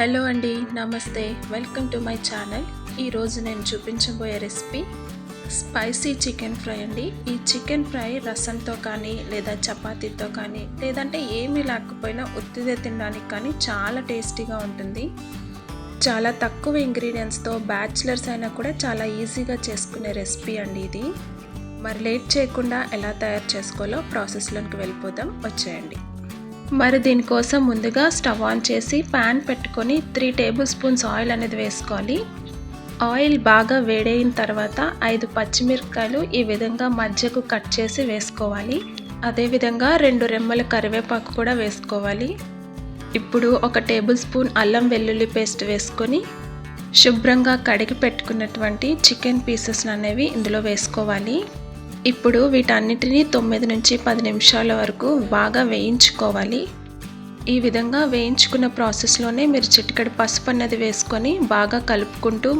Hello అండి నమస్తే. Welcome to my channel. ఈరోజు నేను చూపించబోయే రెసిపీ స్పైసీ చికెన్ ఫ్రై అండి. ఈ చికెన్ ఫ్రై రసంతో కానీ లేదా చపాతీతో కానీ లేదంటే ఏమీ లేకపోయినా ఉత్తిదే తినడానికి కానీ చాలా టేస్టీగా ఉంటుంది. చాలా తక్కువ ఇంగ్రీడియంట్స్తో బ్యాచిలర్స్ అయినా కూడా చాలా ఈజీగా చేసుకునే రెసిపీ అండి ఇది. మరి లేట్ చేయకుండా ఎలా తయారు చేసుకోవాలో ప్రాసెస్లోకి వెళ్ళిపోదాం. వచ్చేయండి. మరి దీనికోసం ముందుగా స్టవ్ ఆన్ చేసి ప్యాన్ పెట్టుకొని త్రీ టేబుల్ స్పూన్స్ ఆయిల్ అనేది వేసుకోవాలి. ఆయిల్ బాగా వేడైన తర్వాత ఐదు పచ్చిమిరపకాయలు ఈ విధంగా మధ్యకు కట్ చేసి వేసుకోవాలి. అదేవిధంగా రెండు రెమ్మల కరివేపాకు కూడా వేసుకోవాలి. ఇప్పుడు ఒక టేబుల్ స్పూన్ అల్లం వెల్లుల్లి పేస్ట్ వేసుకొని శుభ్రంగా కడిగి పెట్టుకున్నటువంటి చికెన్ పీసెస్ అనేవి ఇందులో వేసుకోవాలి. ఇప్పుడు వీటన్నిటిని తొమ్మిది నుంచి పది నిమిషాల వరకు బాగా వేయించుకోవాలి. ఈ విధంగా వేయించుకున్న ప్రాసెస్లోనే మీరు చిటికడి పసుపు అన్నది వేసుకొని బాగా కలుపుకుంటూ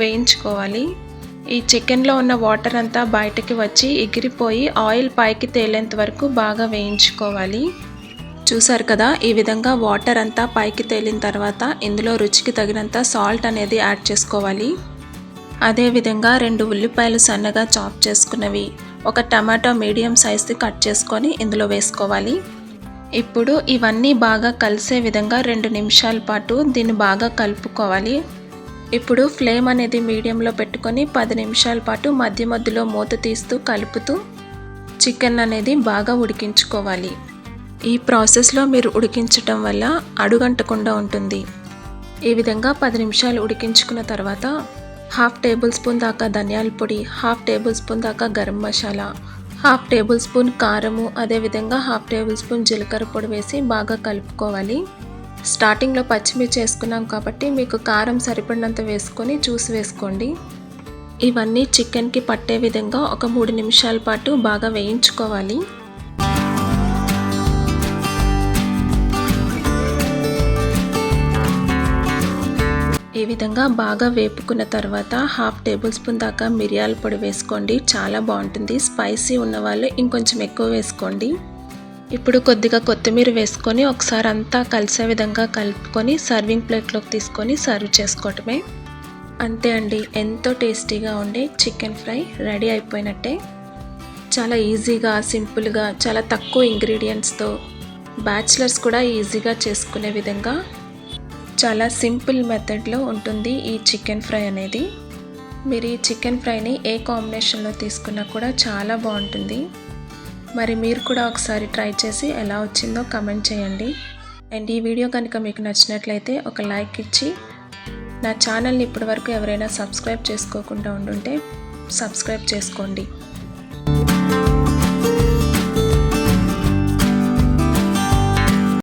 వేయించుకోవాలి. ఈ చికెన్లో ఉన్న వాటర్ అంతా బయటకి వచ్చి ఎగిరిపోయి ఆయిల్ పైకి తేలేంత వరకు బాగా వేయించుకోవాలి. చూసారు కదా ఈ విధంగా వాటర్ అంతా పైకి తేలిన తర్వాత ఇందులో రుచికి తగినంత సాల్ట్ అనేది యాడ్ చేసుకోవాలి. అదేవిధంగా రెండు ఉల్లిపాయలు సన్నగా చాప్ చేసుకున్నవి. ఒక టమాటో మీడియం సైజ్ది కట్ చేసుకొని ఇందులో వేసుకోవాలి. ఇప్పుడు ఇవన్నీ బాగా కలిసే విధంగా రెండు నిమిషాల పాటు దీన్ని బాగా కలుపుకోవాలి. ఇప్పుడు ఫ్లేమ్ అనేది మీడియంలో పెట్టుకొని పది నిమిషాల పాటు మధ్య మధ్యలో మూత తీస్తూ కలుపుతూ చికెన్ అనేది బాగా ఉడికించుకోవాలి. ఈ ప్రాసెస్లో మీరు ఉడికించటం వల్ల అడుగంటకుండా ఉంటుంది. ఈ విధంగా పది నిమిషాలు ఉడికించుకున్న తర్వాత హాఫ్ టేబుల్ స్పూన్ దాకా ధనియాల పొడి హాఫ్ టేబుల్ స్పూన్ దాకా garam masala half table spoon కారము అదేవిధంగా హాఫ్ టేబుల్ స్పూన్ జీలకర్ర పొడి వేసి బాగా కలుపుకోవాలి. స్టార్టింగ్లో పచ్చిమిర్చి వేసుకున్నాం కాబట్టి మీకు కారం సరిపడినంత వేసుకొని జ్యూస్ వేసుకోండి. ఇవన్నీ చికెన్కి పట్టే విధంగా ఒక మూడు నిమిషాల పాటు బాగా వేయించుకోవాలి. విధంగా బాగా వేపుకున్న తర్వాత హాఫ్ టేబుల్ స్పూన్ దాకా మిరియాల పొడి వేసుకోండి. చాలా బాగుంటుంది. స్పైసీ ఉన్న వాళ్ళు ఇంకొంచెం ఎక్కువ వేసుకోండి. ఇప్పుడు కొద్దిగా కొత్తిమీర వేసుకొని ఒకసారి అంతా కలిసే విధంగా కలుపుకొని సర్వింగ్ ప్లేట్లోకి తీసుకొని సర్వ్ చేసుకోవటమే. అంతే అండి. ఎంతో టేస్టీగా ఉండే చికెన్ ఫ్రై రెడీ అయిపోయినట్టే. చాలా ఈజీగా సింపుల్గా చాలా తక్కువ ఇంగ్రీడియంట్స్తో బ్యాచిలర్స్ కూడా ఈజీగా చేసుకునే విధంగా చాలా సింపుల్ మెథడ్లో ఉంటుంది ఈ చికెన్ ఫ్రై అనేది. మీరు ఈ చికెన్ ఫ్రైని ఏ కాంబినేషన్లో తీసుకున్నా కూడా చాలా బాగుంటుంది. మరి మీరు కూడా ఒకసారి ట్రై చేసి ఎలా వచ్చిందో కమెంట్ చేయండి. అండ్ ఈ వీడియో కనుక మీకు నచ్చినట్లయితే ఒక లైక్ ఇచ్చి నా ఛానల్ని ఇప్పటివరకు ఎవరైనా సబ్స్క్రైబ్ చేసుకోకుండా ఉండుంటే సబ్స్క్రైబ్ చేసుకోండి.